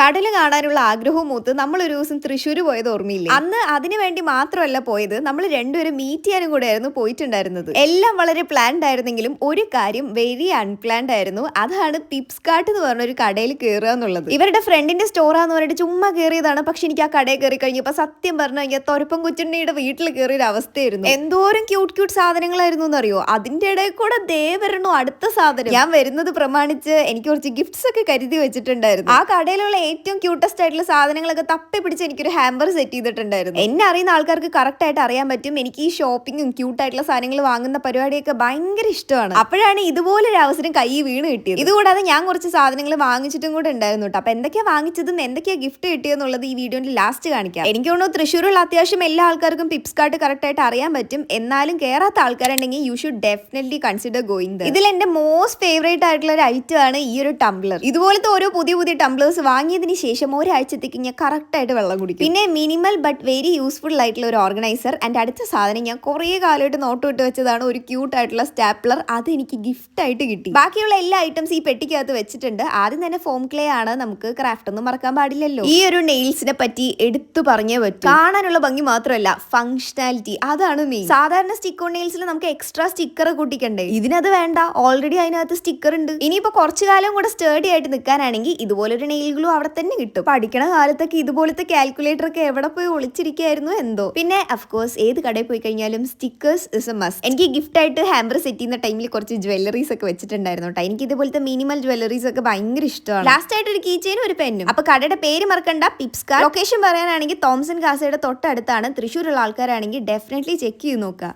കടൽ കാണാനുള്ള ആഗ്രഹവും മൂത്ത് ഒരു ദിവസം തൃശ്ശൂർ പോയത് ഓർമ്മയില്ലേ? അന്ന് അതിനു വേണ്ടി മാത്രമല്ല പോയത് നമ്മൾ രണ്ടുപേരും മീറ്റ് ചെയ്യാനും കൂടെ ആയിരുന്നു പോയിട്ടുണ്ടായിരുന്നത്. എല്ലാം വളരെ പ്ലാൻഡ് ആയിരുന്നെങ്കിലും ഒരു കാര്യം വെരി അൺപ്ലാൻഡ് ആയിരുന്നു. അതാണ് പിപ്സ് കാട്ട് എന്ന് പറഞ്ഞ ഒരു കടയിൽ കയറുക എന്നുള്ളത്. ഇവരുടെ ഫ്രണ്ടിന്റെ സ്റ്റോറാന്ന് പറഞ്ഞിട്ട് ചുമ്മാ കയറിയതാണ് പക്ഷെ എനിക്ക് ആ കടയിൽ കയറി കഴിഞ്ഞപ്പോ സത്യം പറഞ്ഞു കഴിഞ്ഞാൽ തൊരപ്പം കുച്ചുണ്ണിയുടെ വീട്ടിൽ കയറിയ ഒരു അവസ്ഥയായിരുന്നു. എന്തോരം ക്യൂട്ട് ക്യൂട്ട് സാധനങ്ങളായിരുന്നു എന്നറിയോ? അതിന്റെ ഇടയിൽ കൂടെ ദേവരണോ അടുത്ത സാധനം. ഞാൻ വരുന്നത് പ്രമാണിച്ച് എനിക്ക് കുറച്ച് ഗിഫ്റ്റ്സ് ഒക്കെ കരുതി വെച്ചിട്ടുണ്ടായിരുന്നു. ആ കടയിലുള്ള ഏറ്റവും ക്യൂട്ടസ്റ്റ് ആയിട്ടുള്ള സാധനങ്ങളൊക്കെ തപ്പി പിടിച്ച് എനിക്കൊരു ഹാമ്പർ സെറ്റ് ചെയ്തിട്ടുണ്ടായിരുന്നു. എന്നെ അറിയുന്ന ആൾക്കാർക്ക് കറക്റ്റ് ആയിട്ട് അറിയാൻ പറ്റും. എനിക്ക് ഈ ഷോപ്പിങ്ങും ക്യൂട്ട് ആയിട്ടുള്ള സാധനങ്ങൾ വാങ്ങുന്ന പരിപാടിയൊക്കെ ഭയങ്കര ഇഷ്ടമാണ്. അപ്പോഴാണ് ഇതുപോലൊരു അവസരം കൈ വീണ് കിട്ടിയത്. ഇതുകൂടാതെ ഞാൻ കുറച്ച് സാധനങ്ങൾ വാങ്ങിച്ചിട്ടും കൂടെ ഉണ്ടായിരുന്നു കേട്ടോ അപ്പൊ എന്തൊക്കെയാ വാങ്ങിച്ചതും എന്തൊക്കെയാ ഗിഫ്റ്റ് കിട്ടിയെന്നുള്ളത് ഈ വീഡിയോന്റെ ലാസ്റ്റ് കാണിക്കാം. എനിക്ക് തോന്നുന്നു തൃശ്ശൂരുള്ള അത്യാവശ്യം എല്ലാ ആൾക്കാർക്കും പിപ്സ് കാർട്ട് കറക്റ്റ് ആയിട്ട് അറിയാൻ പറ്റും. എന്നാലും കേറാത്ത ആൾക്കാരുണ്ടെങ്കിൽ you should definitely consider going ഇതിൽ എന്റെ മോസ്റ്റ് ഫേവറേറ്റ് ആയിട്ടുള്ള ഒരു ഐറ്റം ആണ് ഈ ഒരു ടംബ്ലർ ഇതുപോലത്തെ ഓരോ പുതിയ പുതിയ ടംബ്ലേഴ്സ് വാങ്ങിയതിന് ശേഷം ഒരാഴ്ചത്തേക്ക് ഞാൻ കറക്റ്റായിട്ട് വെള്ളം കുടിക്കും. പിന്നെ മിനിമൽ ബട്ട് വെരി യൂസ്ഫുൾ ആയിട്ടുള്ള ഒരു ഓർഗനൈസർ ആൻഡ് അടുത്ത സാധനം ഞാൻ കുറേ കാലമായിട്ട് നോട്ട് വിട്ട് വെച്ചതാണ്. ഒരു ക്യൂട്ട് ആയിട്ടുള്ള സ്റ്റാപ്ലർ അത് എനിക്ക് ഗിഫ്റ്റ് ആയിട്ട് കിട്ടി. ബാക്കിയുള്ള എല്ലാ ഐറ്റംസ് ഈ പെട്ടിക്കകത്ത് വെച്ചിട്ടുണ്ട്. ആദ്യം തന്നെ ഫോം ക്ലേ ആണ്. നമുക്ക് ക്രാഫ്റ്റ് ഒന്നും മറക്കാൻ പാടില്ലല്ലോ. ഈ ഒരു നെയിൽസിനെ പറ്റി എടുത്തു പറഞ്ഞേ പറ്റും. കാണാനുള്ള ഭംഗി മാത്രമല്ല ഫങ്ഷനാലിറ്റി അതാണ് മെയിൻ സാധാരണ സ്റ്റിക്കോ നെയിൽസിൽ നമുക്ക് എക്സ്ട്രാ സ്റ്റിക്കർ കൂട്ടിക്കണ്ടേ? ഇതിനത് വേണ്ട. ഓൾറെഡി അതിനകത്ത് സ്റ്റിക്കർ ഉണ്ട്. ഇനിയിപ്പോ കുറച്ചു കാലം കൂടെ സ്റ്റേഡി ആയിട്ട് നിൽക്കാനാണെങ്കിൽ ഇതുപോലൊരു നെയിൽ ഗ്ലൂ അവിടെ തന്നെ കിട്ടും. പഠിക്കണ കാലത്തൊക്കെ ഇതുപോലത്തെ കാൽക്കുലേറ്റർ ഒക്കെ എവിടെ പോയി ഒളിച്ചിരിക്കായിരുന്നു എന്തോ. പിന്നെ അഫ്കോഴ്സ് ഏത് കടയിൽ പോയി കഴിഞ്ഞാലും സ്റ്റിക്കേഴ്സ് ഇസ് എ മസ്റ്റ് എനിക്ക് ഗിഫ്റ്റ് ആയിട്ട് ഹാമ്പർ സെറ്റ് ചെയ്യുന്ന ടൈമിൽ കുറച്ച് ജ്വല്ലറീസ് ഒക്കെ വെച്ചിട്ടുണ്ടായിരുന്നു കേട്ടോ. എനിക്ക് ഇതുപോലത്തെ മിനിമൽ ജ്വല്ലറീസ് ഒക്കെ ഭയങ്കര ഇഷ്ടമാണ്. ലാസ്റ്റ് ആയിട്ട് ഒരു കീച്ചേനും ഒരു പെന്നും അപ്പൊ കടയുടെ പേര് മറക്കണ്ട പിപ്സ്കാർ ലൊക്കേഷൻ പറയാനാണെങ്കിൽ തോംസൺ കാസയുടെ തൊട്ടടുത്താണ്. തൃശ്ശൂരുള്ള ആൾക്കാരാണെങ്കിൽ ഡെഫിനറ്റ്ലി ചെക്ക് ചെയ്ത് നോക്കുക.